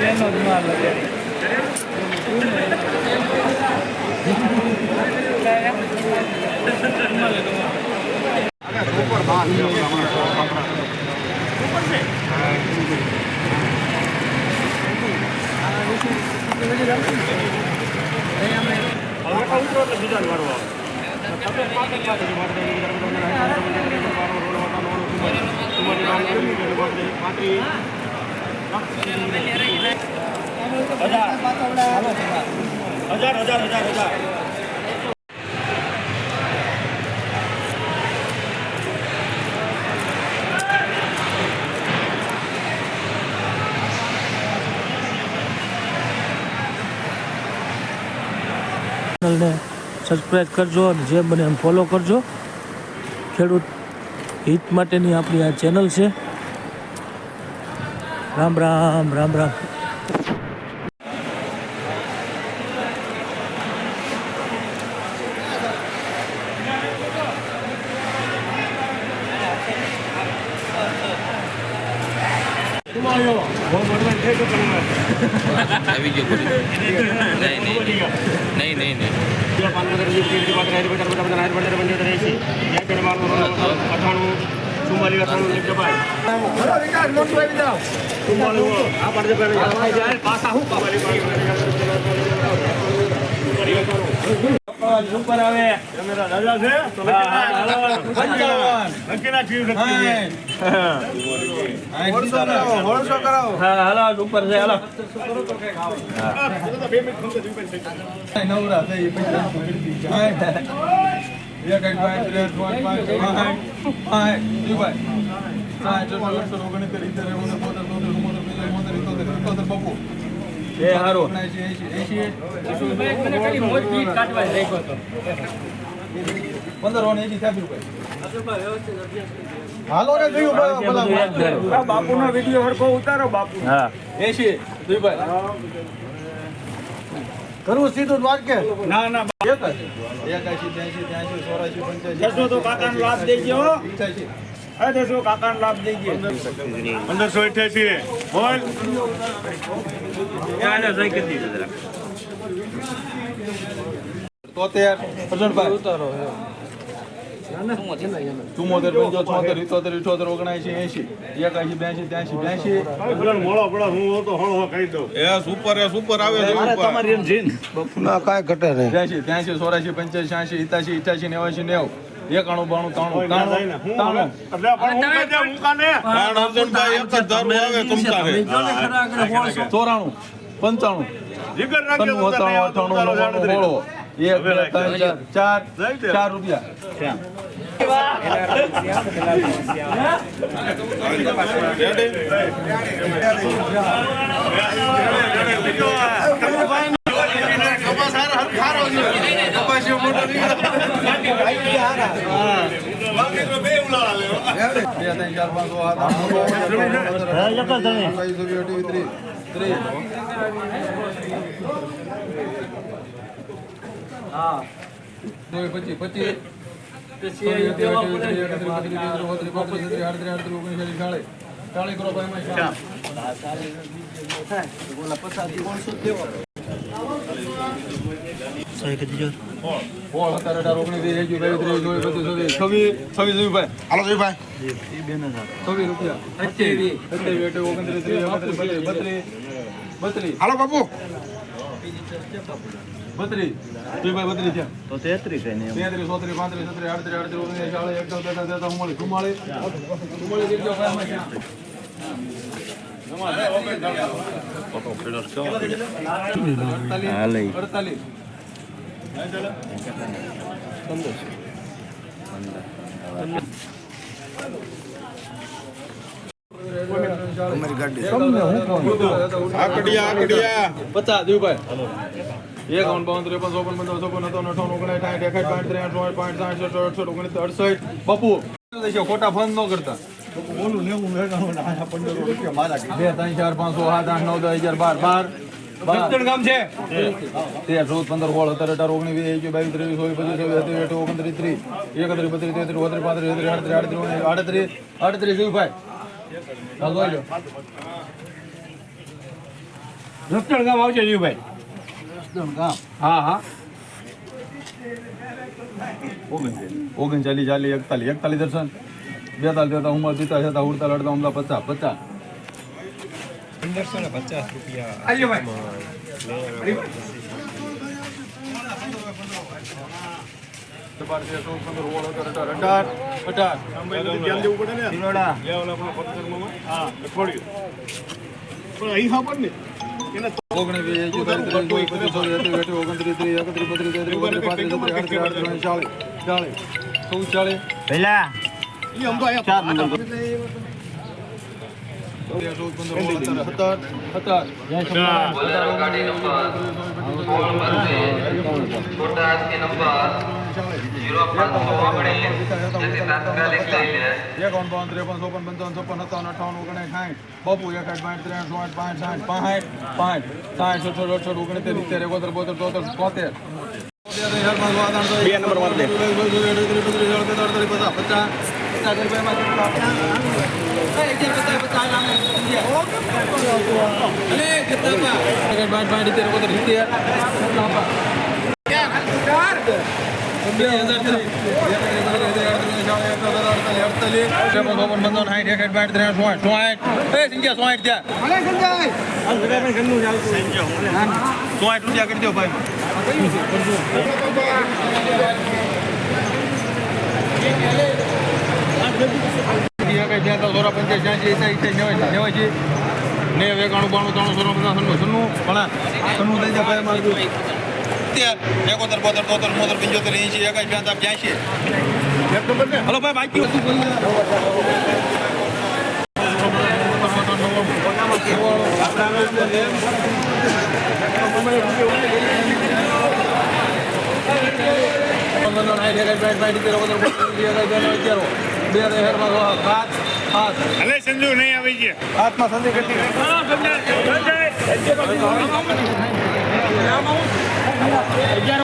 Yan, normal. Yan, normal. 고 હજાર ચેનલને subscribe કરજો અને જે બને એમ ફોલો કરજો. ખેડૂત હિત માટેની આપણી આ ચેનલ છે. રામ રામ રામ રામ. આવી ગયો નહીં. નહીં નહીં નહીં. નહીં ઉપર આવે. દાદા છે. નક્કી ના થયું હાલો ઉપર છે હાલો. નવરા એક એક પાંચ ત્રણ પાંચ પાંચ પાંચ પાંચ. પાંચ અઠસો ઓગણીસ ઇતેર ઓગણીસ બોતેર તોતેર ચુમ્મોતેર પંચોતેર બોતેર ઇતોતેર ઇતોતેર બપુ એ હારો. પંદર એસી રૂપિયા. હાલો ને જોયું વીડિયો હરખો ઉતારો બાપુ. હા. એસી કરવું સીધું વાક્ય ના ના એકાશી ત્યાંશી ત્યાંશી ચોરાશી પંચ્યાસી દસો તો કાકાનો લાભ દેજો. કાકાનો લાભ દેજો પંદરસો અઠ્યાસી બોલ. તોતેર ચુમ્મોતેર પંચો છોતેર ઇતોતેર ઇઠોતેર ઓગણસી એસી એકાસી બ્યાસી ત્યાસી બ્યાસી મોળો પડો હું તો હળો કહી દઉં. એ સુપર એ સુપર આવે છે ઉપર ત્યાંશી ત્યાંશી ચોરાશી પંચ્યાસી છ્યાસી ઇતાસી ઇઠાસી નેવાસી નેવું. એકાણું બાણું ત્રાણું ત્રાણું ત્રાણું એટલે પણ હું કહી દઉં, મુકાને. કારણ અર્જુનભાઈ એક જ ધારું આવે તમતારે ચોરાણું પંચાણું. એક બે ત્રણ ચાર ચાર ચાર રૂપિયા બે ત્રણ ચાર પાંચ છ સાત આઠ નવ દસ બાવીસ ચોવીસ અઠ્યાવીસ ત્રીસ ત્રીસ ચોવીસ પચીસ પચીસ છવ્વીસ, સત્યાવીસ, અઠ્યાવીસ, ત્રીસ, એકત્રીસ, બત્રીસ, તેત્રીસ, ચોત્રીસ, પાંત્રીસ, છત્રીસ, આડત્રીસ, આડત્રીસ, ભાઈ ઓગણીસ. હાલો એકત્રીસ, બત્રીસ, બત્રીસ, બત્રીસ, બત્રીસ. થયા. તેત્રીસ, ચોત્રીસ, પાંત્રીસ, છત્રીસ, આડત્રીસ, આડત્રીસ, ઓગણત્રીસ, ચાળીસ, એકતાલીસ, તેતાલીસ, ચુમ્માલીસ, ચુમ્માલીસ. અડતાલીસ. પચાસ દીવભાઈ એકાવન બાવન ત્રેપન ચોપન પંદર સત્તાવન અઠાવન ઓગણીસ સાઠ એકસઠ પાંચ ત્રેસઠ ચોસઠ પાંચ સાઠ અડસઠ ઓગણીસ અડસઠ બાપુ ખોટા ફોન ન કરતા બે ત્રણ ચાર પાંચસો આઠ આઠ નવ દસ બાર બાર બાર ગામ છે. તેર ચૌદ પંદર સોળ સત્તર અઢાર ઓગણીસ વીસ એકવીસ બાવીસ ત્રેવીસ ચોવીસ પચીસ છવ્વીસ સત્યાવીસ ઓગણત્રીસ ત્રીસ એકત્રીસ બત્રીસ તેત્રીસ ઓત્રીસ પાંત્રીસ છત્રીસ આડત્રીસ આડત્રીસ લો રસ્તણ ગામ આવશે જીવભાઈ હા હા. ઓગણચાલીસ ચાલીસ એકતાલીસ એકતાલીસ દર્શન. બેતાલીસ તેતા ઉમર પિતા છતાં ઉડતા લડતા ઉમલા પચાસ પચાસ. અઢાર અઢાર અઢાર ધ્યાન પડે ને હા અઠવાડિયું પણ અહીં પચીસ પહેલા ચાર નંબર એકાવન ત્રેપન ચોપન પંચાવન છપ્પન સત્તાવન અઠાવન ઓગણીસ સાઠ બાપુ એકાઠ પાંચ ત્રણ સોળ પાંચ સાઠ પાંચ પાંચ સાઠ સડસઠ અડસઠ ઓગણીસ સિત્તેર એકોતેર બોતેર તોતેર તોતેર બે નંબર વાર દે સોઠ રૂપિયા કરી દો ભાઈ નેવાય નેવાય ને એકાણું બાણું ત્રણું સોળ પચાસ સન્નું સન્નું ઘણા સન્નું થઈ જાય ભાઈ મારું તેર એકોતેર બોતેર તોતેર મોતેર પંચોતેર એંશી એકાઈ બ્યાસી બ્યાસી હલો ભાઈ બાકી વસ્તુ બોલી હવે સંજુ નહીં આવી ગયા. હાથમાં સંજુ સંજય